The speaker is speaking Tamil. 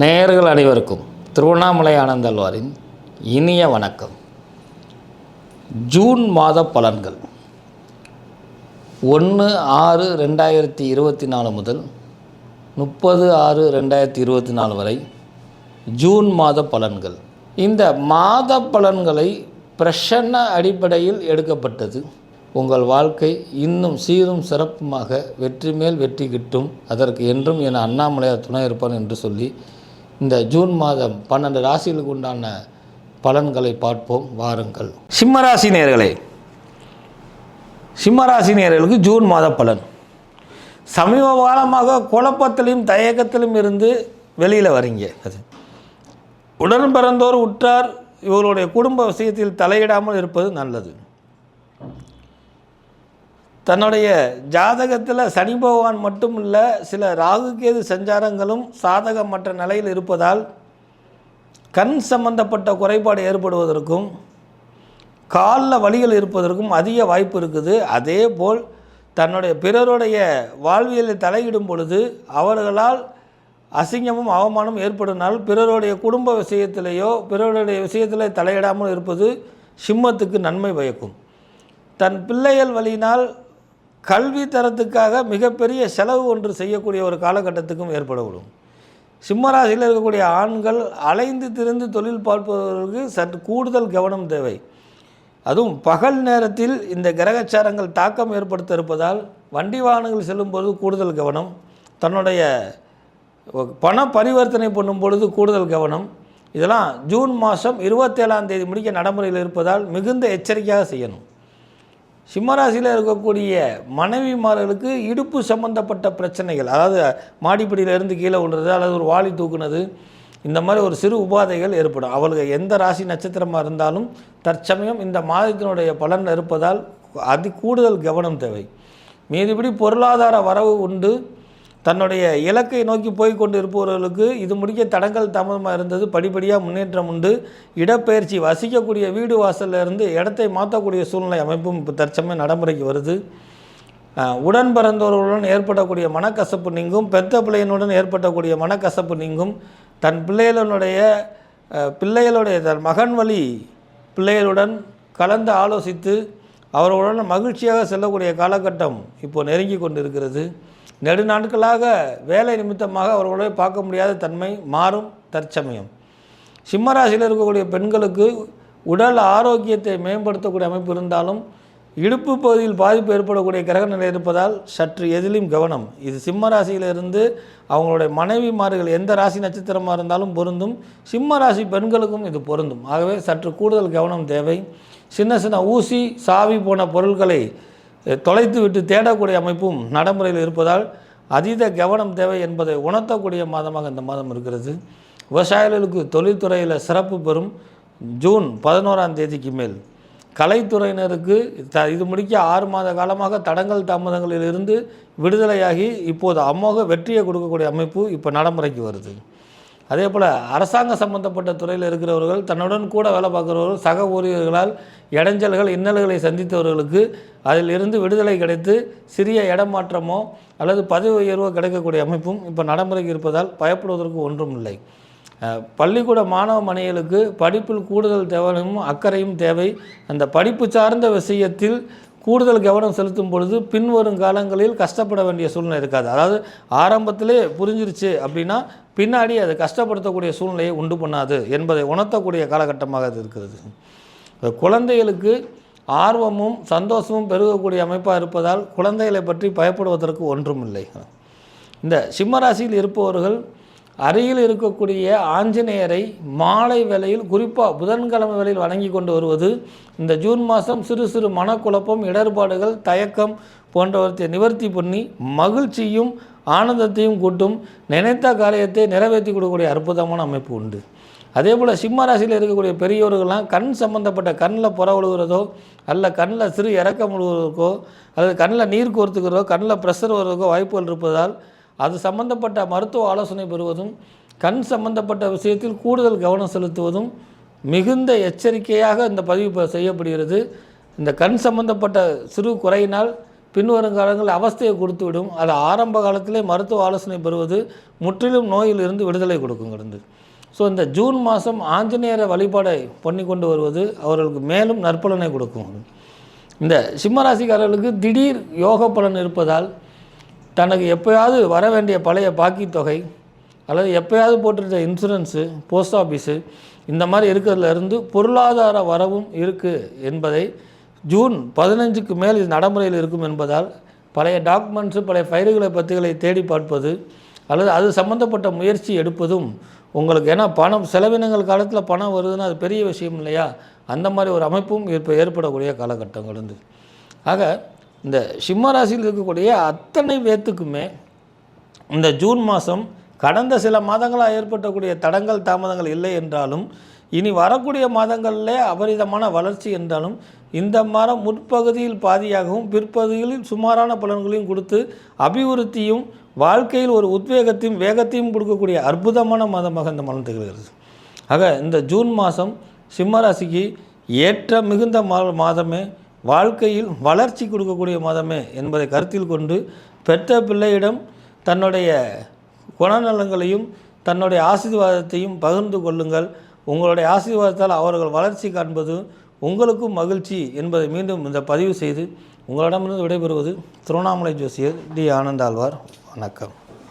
நேர்கள் அனைவருக்கும் திருவண்ணாமலை ஆனந்தல்வாரின் இனிய வணக்கம். ஜூன் மாத பலன்கள். ஒன்று ஆறு ரெண்டாயிரத்தி இருபத்தி நாலு முதல் முப்பது ஆறு ரெண்டாயிரத்தி இருபத்தி நாலு வரை ஜூன் மாத பலன்கள். இந்த மாத பலன்களை பிரசன்ன அடிப்படையில் எடுக்கப்பட்டது. உங்கள் வாழ்க்கை இன்னும் சீரும் சிறப்புமாக வெற்றி மேல் வெற்றி கிட்டும். அதற்கு என்றும் என அண்ணாமலையார் துணை இருப்பான் என்று சொல்லி இந்த ஜூன் மாதம் பன்னெண்டு ராசிகளுக்கு உண்டான பலன்களை பார்ப்போம். வாருங்கள். சிம்மராசி நேர்களே சிம்மராசி நேர்களுக்கு ஜூன் மாத பலன். சமீப காலமாக குழப்பத்திலும் தயக்கத்திலும் இருந்து வெளியில் வரீங்க. அது உடன் பிறந்தோர் உற்றார் இவர்களுடைய குடும்ப விஷயத்தில் தலையிடாமல் இருப்பது நல்லது. தன்னுடைய ஜாதகத்தில் சனி பகவான் மட்டும் இல்லை சில ராகுகேது சஞ்சாரங்களும் சாதகமற்ற நிலையில் இருப்பதால் கண் சம்பந்தப்பட்ட குறைபாடு ஏற்படுவதற்கும் காலில் வலிகள் இருப்பதற்கும் அதிக வாய்ப்பு இருக்குது. அதே போல் தன்னுடைய பிறருடைய வாழ்வியலில் தலையிடும் பொழுது அவர்களால் அசிங்கமும் அவமானம் ஏற்படுனால் பிறருடைய குடும்ப விஷயத்திலேயோ பிறருடைய விஷயத்தில் தலையிடாமல் இருப்பது சிம்மத்துக்கு நன்மை பயக்கும். தன் பிள்ளைகள் வழியினால் கல்வி தரத்துக்காக மிகப்பெரிய செலவு ஒன்று செய்யக்கூடிய ஒரு காலகட்டத்துக்கும் ஏற்படக்கூடும். சிம்மராசியில் இருக்கக்கூடிய ஆண்கள் அலைந்து திரிந்து தொழில் பார்ப்பவர்களுக்கு சற்று கூடுதல் கவனம் தேவை. அதுவும் பகல் நேரத்தில் இந்த கிரகச்சாரங்கள் தாக்கம் ஏற்படுத்த இருப்பதால் வண்டி வாகனங்கள் செல்லும்போது கூடுதல் கவனம் தன்னுடைய பண பரிவர்த்தனை பண்ணும் பொழுது கூடுதல் கவனம். இதெல்லாம் ஜூன் மாதம் இருபத்தேழாம் தேதி முடிக்க நடைமுறையில் இருப்பதால் மிகுந்த எச்சரிக்கையாக செய்யணும். சிம்மராசியில் இருக்கக்கூடிய மனைவிமார்களுக்கு இடுப்பு சம்பந்தப்பட்ட பிரச்சனைகள் அதாவது மாடிப்படியிலேருந்து கீழே விழுறது அல்லது ஒரு வாளி தூக்குனது இந்த மாதிரி ஒரு சிறு உபாதைகள் ஏற்படும். அவளுக்கு எந்த ராசி நட்சத்திரமாக இருந்தாலும் தற்சமயம் இந்த மாதத்தினுடைய பலன் இருப்பதால் அதி கூடுதல் கவனம் தேவை. மீதிபடி பொருளாதார வரவு உண்டு. தன்னுடைய இலக்கை நோக்கி போய் கொண்டு இருப்பவர்களுக்கு இது முடிக்க தடங்கள் தாமதமாக இருந்தது. படிப்படியாக முன்னேற்றம் உண்டு. இடப்பெயர்ச்சி வசிக்கக்கூடிய வீடு வாசல்ல இருந்து இடத்தை மாற்றக்கூடிய சூழ்நிலை அமைப்பும் இப்போ தற்சமயம் நடைமுறைக்கு வருது. உடன் பிறந்தவர்களுடன் ஏற்படக்கூடிய மனக்கசப்பு நீங்கும். பெத்த பிள்ளையினுடன் ஏற்படக்கூடிய மனக்கசப்பு நீங்கும். தன் பிள்ளைகளுடைய பிள்ளைகளுடைய தன் மகன் வழி பிள்ளைகளுடன் கலந்து ஆலோசித்து அவர்களுடன் மகிழ்ச்சியாக செல்லக்கூடிய காலகட்டம் இப்போ நெருங்கி கொண்டிருக்கிறது. நெடுநாட்களாக வேலை நிமித்தமாக அவர்களோட பார்க்க முடியாத தன்மை மாறும் தற்சமயம். சிம்மராசியில் இருக்கக்கூடிய பெண்களுக்கு உடல் ஆரோக்கியத்தை மேம்படுத்தக்கூடிய அமைப்பு இருந்தாலும் இடுப்பு பகுதியில் பாதிப்பு ஏற்படக்கூடிய கிரக நிலை இருப்பதால் சற்று எதிலும் கவனம். இது சிம்ம ராசியிலிருந்து அவங்களுடைய மனைவிமார்கள் எந்த ராசி நட்சத்திரமாக இருந்தாலும் பொருந்தும். சிம்ம ராசி பெண்களுக்கும் இது பொருந்தும். ஆகவே சற்று கூடுதல் கவனம் தேவை. சின்ன சின்ன ஊசி சாவி போன பொருட்களை தொலைத்து விட்டு தேடக்கூடிய அமைப்பும் நடைமுறையில் இருப்பதால் அதீத கவனம் தேவை என்பதை உணர்த்தக்கூடிய மாதமாக இந்த மாதம் இருக்கிறது. விவசாயிகளுக்கு தொழில்துறையில் சிறப்பு பெறும் ஜூன் பதினோராம் தேதிக்கு மேல். கலைத்துறையினருக்கு த இது முடிக்க ஆறு மாத காலமாக தடங்கள் தாமதங்களில் இருந்து விடுதலையாகி இப்போது அமோக வெற்றியை கொடுக்கக்கூடிய அமைப்பு இப்போ நடைமுறைக்கு வருது. அதே போல் அரசாங்க சம்பந்தப்பட்ட துறையில் இருக்கிறவர்கள் தன்னுடன் கூட வேலை பார்க்குறவர்கள் சக ஊழியர்களால் இடைஞ்சல்கள் இன்னல்களை சந்தித்தவர்களுக்கு அதில் இருந்து விடுதலை கிடைத்து சிறிய இடமாற்றமோ அல்லது பதவி உயர்வோ கிடைக்கக்கூடிய அமைப்பும் இப்போ நடைமுறைக்கு இருப்பதால் பயப்படுவதற்கு ஒன்றும் இல்லை. பள்ளிக்கூட மாணவ மணிகளுக்கு படிப்பில் கூடுதல் தேவையும் அக்கறையும் தேவை. அந்த படிப்பு சார்ந்த விஷயத்தில் கூடுதல் கவனம் செலுத்தும் பொழுது பின்வரும் காலங்களில் கஷ்டப்பட வேண்டிய சூழ்நிலை இருக்காது. அதாவது ஆரம்பத்திலே புரிஞ்சிருச்சு அப்படின்னா பின்னாடி அதை கஷ்டப்படுத்தக்கூடிய சூழ்நிலையை உண்டு பண்ணாது என்பதை உணர்த்தக்கூடிய காலகட்டமாக அது இருக்கிறது. குழந்தைகளுக்கு ஆர்வமும் சந்தோஷமும் பெருகக்கூடிய அமைப்பாக இருப்பதால் குழந்தைகளை பற்றி பயப்படுவதற்கு ஒன்றும் இல்லை இந்த சிம்மராசியில் இருப்பவர்கள் அருகில் இருக்கக்கூடிய ஆஞ்சநேயரை மாலை வேளையில் குறிப்பாக புதன்கிழமை வேளையில் வணங்கி கொண்டு வருவது இந்த ஜூன் மாதம் சிறு சிறு மனக்குழப்பம் இடர்பாடுகள் தயக்கம் போன்றவற்றை நிவர்த்தி பண்ணி மகிழ்ச்சியும் ஆனந்தத்தையும் கூட்டும் நினைத்த காரியத்தை நிறைவேற்றி கொடுக்கக்கூடிய அற்புதமான அமைப்பு உண்டு. அதே போல் சிம்ம ராசியில் இருக்கக்கூடிய பெரியோர்கள்லாம் கண் சம்பந்தப்பட்ட கண்ணில் புற விழுகிறதோ அல்ல கண்ணில் சிறு இறக்கம் விழுவதற்கோ அல்லது கண்ணில் நீர் கோர்த்துக்கிறதோ கண்ணில் ப்ரெஷர் வருவதற்கோ வாய்ப்புகள் இருப்பதால் அது சம்பந்தப்பட்ட மருத்துவ ஆலோசனை பெறுவதும் கண் சம்பந்தப்பட்ட விஷயத்தில் கூடுதல் கவனம் செலுத்துவதும் மிகுந்த எச்சரிக்கையாக இந்த பதிவு செய்யப்படுகிறது. இந்த கண் சம்பந்தப்பட்ட சிறு குறையினால் பின்வரும் காலங்களில் அவஸ்தையை கொடுத்துவிடும். அது ஆரம்ப காலத்திலே மருத்துவ ஆலோசனை பெறுவது முற்றிலும் நோயிலிருந்து விடுதலை கொடுக்குங்கிறது. ஸோ இந்த ஜூன் மாதம் ஆஞ்சநேயர வழிபாடை பண்ணி கொண்டு வருவது அவர்களுக்கு மேலும் நற்பலனை கொடுக்கும். இந்த சிம்மராசிக்காரர்களுக்கு திடீர் யோக பலன் இருப்பதால் தனக்கு எப்போயாவது வர வேண்டிய பழைய பாக்கி தொகை அல்லது எப்போயாவது போட்டிருந்த இன்சூரன்ஸு போஸ்ட் ஆஃபீஸு இந்த மாதிரி இருக்கிறதுல இருந்து பொருளாதார வரவும் இருக்குது என்பதை ஜூன் பதினஞ்சுக்கு மேல் இது நடைமுறையில் இருக்கும் என்பதால் பழைய டாக்குமெண்ட்ஸு பழைய ஃபைல்களை பற்றிகளை தேடி பார்ப்பது அல்லது அது சம்மந்தப்பட்ட முயற்சி எடுப்பதும் உங்களுக்கு ஏன்னா பணம் செலவினங்கள் காலத்தில் பணம் வருதுன்னா அது பெரிய விஷயம் இல்லையா? அந்த மாதிரி ஒரு அமைப்பும் இப்போ ஏற்படக்கூடிய காலகட்டங்கள் இருந்து ஆக இந்த சிம்ம ராசியில் இருக்கக்கூடிய அத்தனை பேர்த்துக்குமே இந்த ஜூன் மாதம் கடந்த சில மாதங்களாக ஏற்பட்டக்கூடிய தடங்கள் தாமதங்கள் இல்லை என்றாலும் இனி வரக்கூடிய மாதங்களிலே அபரிதமான வளர்ச்சி என்றாலும் இந்த மாதம் முற்பகுதியில் பாதியாகவும் பிற்பகுதியில் சுமாரான பலன்களையும் கொடுத்து அபிவிருத்தியும் வாழ்க்கையில் ஒரு உத்வேகத்தையும் வேகத்தையும் கொடுக்கக்கூடிய அற்புதமான மாதமாக இந்த மாதம் திகழ்கிறது. ஆக இந்த ஜூன் மாதம் சிம்மராசிக்கு ஏற்ற மிகுந்த மாதமே வாழ்க்கையில் வளர்ச்சி கொடுக்கக்கூடிய மதமே என்பதை கருத்தில் கொண்டு பெற்ற பிள்ளையிடம் தன்னுடைய குணநலங்களையும் தன்னுடைய ஆசீர்வாதத்தையும் பகிர்ந்து கொள்ளுங்கள். உங்களுடைய ஆசீர்வாதத்தால் அவர்கள் வளர்ச்சி காண்பது உங்களுக்கும் மகிழ்ச்சி என்பதை மீண்டும் இந்த பதிவு செய்து உங்களிடமிருந்து விடைபெறுவது திருவண்ணாமலை ஜோசியர் டி. ஆனந்தாழ்வார். வணக்கம்.